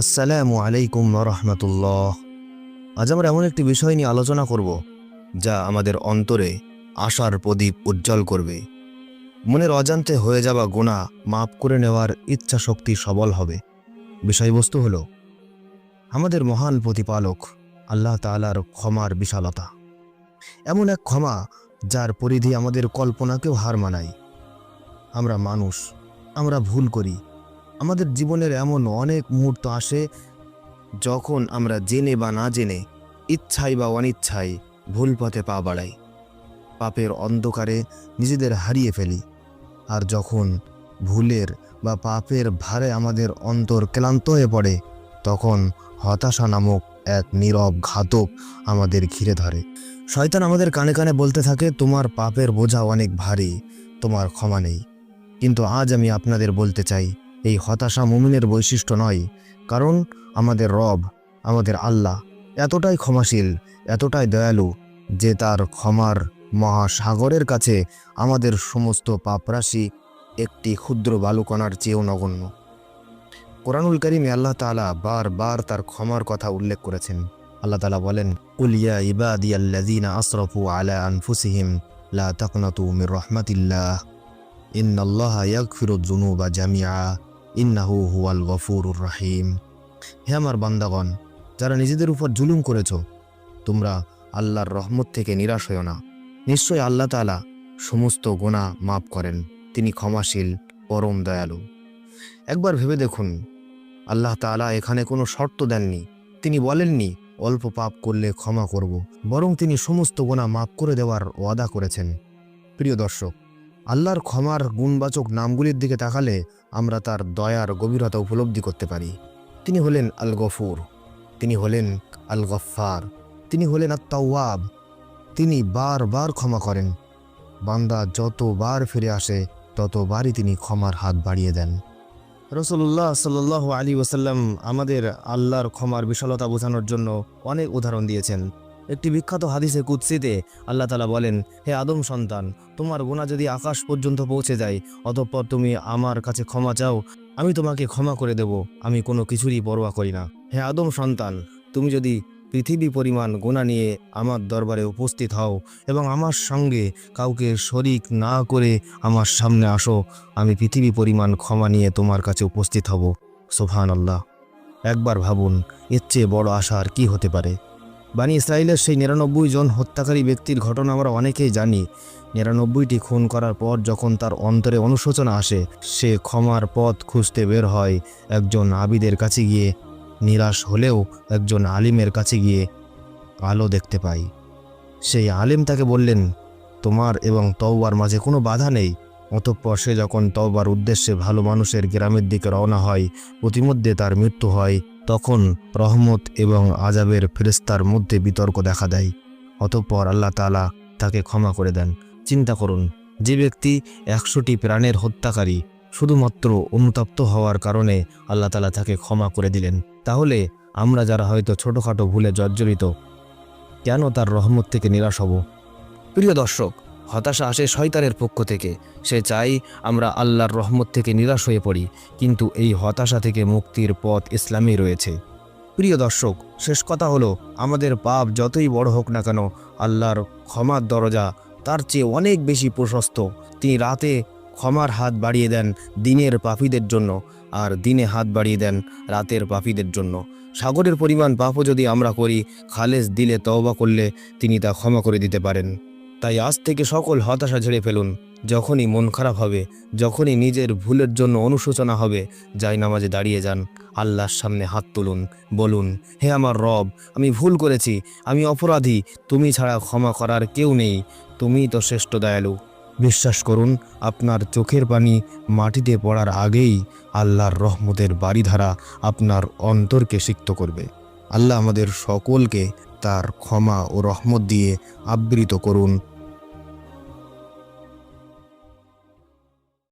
আসসালামু আলাইকুম রহমতুল্লাহ আজ আমরা এমন একটি বিষয় নিয়ে আলোচনা করব, যা আমাদের অন্তরে আশার প্রদীপ উজ্জ্বল করবে। মনের অজান্তে হয়ে যাওয়া গোনা মাপ করে নেওয়ার ইচ্ছা শক্তি সবল হবে। বিষয়বস্তু হল, আমাদের মহান প্রতিপালক আল্লাহ তাআলার ক্ষমার বিশালতা। এমন এক ক্ষমা যার পরিধি আমাদের কল্পনাকেও হার মানায়। আমরা মানুষ, আমরা ভুল করি আমাদের জীবনের এমন অনেক মুহূর্ত আসে যখন আমরা জেনে বা না জেনে ইচ্ছাই বা অনিচ্ছায় ভুল পথে পা বাড়াই। পাপের অন্ধকারে নিজেদের হারিয়ে ফেলি। আর যখন ভুলের বা পাপের ভারে আমাদের অন্তর ক্লান্ত হয়ে পড়ে, তখন হতাশা নামক এক নীরব ঘাতক আমাদের ঘিরে ধরে। শয়তান আমাদের কানে কানে বলতে থাকে, তোমার পাপের বোঝা অনেক ভারী, তোমার ক্ষমা নেই। কিন্তু আজ আমি আপনাদের বলতে চাই এই হতাশা মুমিনের বৈশিষ্ট্য নয়, কারণ আমাদের রব, আমাদের আল্লাহ এতটাই ক্ষমাশীল, এতটাই দয়ালু যে তার ক্ষমার মহাসাগরের কাছে আমাদের সমস্ত পাপরাশি একটি ক্ষুদ্র বালুকণার চেয়েও নগণ্য। কোরআনুল করিমে আল্লাহ তাআলা বারবার তার ক্ষমার কথা উল্লেখ করেছেন। আল্লাহ তালা বলেন উলিয়া ইবাদিয়াল্লাযীনা আসরাফু আলা আনফুসিহিম লা তাকনাতু মির রাহমাতিল্লাহ। ইন্নাল্লাহা ইয়াগফিরুয যুনুবা জামিআ। ইন্নাহু হুয়াল গফুরুর রাহিম। হে আমার বান্দাগণ, যারা নিজেদের উপর জুলুম করেছ, তোমরা আল্লাহর রহমত থেকে নিরাশ হও না। নিশ্চয় আল্লাহ তাআলা সমস্ত গোনা মাফ করেন, তিনি ক্ষমাশীল, পরম দয়ালু। একবার ভেবে দেখুন, আল্লাহ তাআলা এখানে কোনো শর্ত দেননি। তিনি বলেননি, অল্প পাপ করলে ক্ষমা করব, বরং তিনি সমস্ত গোনা মাফ করে দেওয়ার ওয়াদা করেছেন। প্রিয় দর্শক আল্লাহর ক্ষমার গুণবাচক নামগুলির দিকে তাকালে আমরা তার দয়ার গভীরতা উপলব্ধি করতে পারি। তিনি হলেন আল গফুর তিনি হলেন আল গফার তিনি হলেন আত্মাওয়াব তিনি বারবার ক্ষমা করেন। বান্দা যতবার ফিরে আসে, ততবারই তিনি ক্ষমার হাত বাড়িয়ে দেন। রসল্লাহ সাল্লাহ আলী ওসাল্লাম আমাদের আল্লাহর ক্ষমার বিশালতা বোঝানোর জন্য অনেক উদাহরণ দিয়েছেন। একটি বিখ্যাত হাদিসে কুৎসিতে আল্লাহ তালা বলেন, হে আদম সন্তান, তোমার গোনা যদি আকাশ পর্যন্ত পৌঁছে যায়, অতঃপর তুমি আমার কাছে ক্ষমা চাও, আমি তোমাকে ক্ষমা করে দেব, আমি কোনো কিছুরই পরোয়া করি না। হে আদম সন্তান, তুমি যদি পৃথিবী পরিমাণ গোনা নিয়ে আমার দরবারে উপস্থিত হও এবং আমার সঙ্গে কাউকে শরিক না করে আমার সামনে আসো, আমি পৃথিবী পরিমাণ ক্ষমা নিয়ে তোমার কাছে উপস্থিত হব। সোফান আল্লাহ একবার ভাবুন, এর চেয়ে বড় আশা আর কি হতে পারে? বানি ইসরায়েলের সেই নিরানব্বই জন হত্যাকারী ব্যক্তির ঘটনা আমরা অনেকেই জানি। নিরানব্বইটি খুন করার পর যখন তার অন্তরে অনুশোচনা আসে, সে ক্ষমার পথ খুঁজতে বের হয় একজন আবিদের কাছে গিয়ে, নিরাশ হলেও একজন আলিমের কাছে গিয়ে আলো দেখতে পাই। সেই আলিম তাকে বললেন, তোমার এবং তওবার মাঝে কোনো বাধা নেই। অতঃপর সে যখন তওবার উদ্দেশ্যে ভালো মানুষের গ্রামের দিকে রওনা হয়, প্রতিমধ্যে তার মৃত্যু হয়। তখন রহমত এবং আজাবের ফেরেস্তার মধ্যে বিতর্ক দেখা দেয়। অতঃপর আল্লাহ তালা তাকে ক্ষমা করে দেন। চিন্তা করুন, যে ব্যক্তি একশোটি প্রাণের হত্যাকারী, শুধুমাত্র অনুতপ্ত হওয়ার কারণে আল্লাহ তালা তাকে ক্ষমা করে দিলেন। তাহলে আমরা যারা হয়তো ছোটোখাটো ভুলে জর্জরিত, কেন তার রহমত থেকে নিরাশ হব? প্রিয় দর্শক হতাশা আসে শয়তানের পক্ষ থেকে। সে চাই আমরা আল্লাহর রহমত থেকে নিরাশ হয়ে পড়ি, কিন্তু এই হতাশা থেকে মুক্তির পথ ইসলামে রয়েছে। প্রিয় দর্শক, শেষ কথা হলো, আমাদের পাপ যতই বড় হোক না কেন, আল্লাহর ক্ষমার দরজা তার চেয়ে অনেক বেশি প্রশস্ত। তিনি রাতে ক্ষমার হাত বাড়িয়ে দেন দিনের পাপীদের জন্য, আর দিনে হাত বাড়িয়ে দেন রাতের পাপীদের জন্য। সাগরের পরিমাণ পাপও যদি আমরা করি, খালেজ দিলে তওবা করলে তিনি তা ক্ষমা করে দিতে পারেন। তাই আজ থেকে সকল হতাশা ঝেড়ে ফেলুন। যখনই মন খারাপ হবে, যখনই নিজের ভুলের জন্য অনুশোচনা হবে, যাই নামাজে দাঁড়িয়ে যান, আল্লাহর সামনে হাত তুলুন, বলুন, হে আমার রব, আমি ভুল করেছি, আমি অপরাধী, তুমি ছাড়া ক্ষমা করার কেউ নেই, তুমিই তো শ্রেষ্ঠ দয়ালু। বিশ্বাস করুন, আপনার চোখের পানি মাটিতে পড়ার আগেই আল্লাহর রহমতের বাড়িধারা আপনার অন্তরকে সিক্ত করবে। আল্লাহ আমাদের সকলকে তার ক্ষমা ও রহমত দিয়ে আবৃত করুন।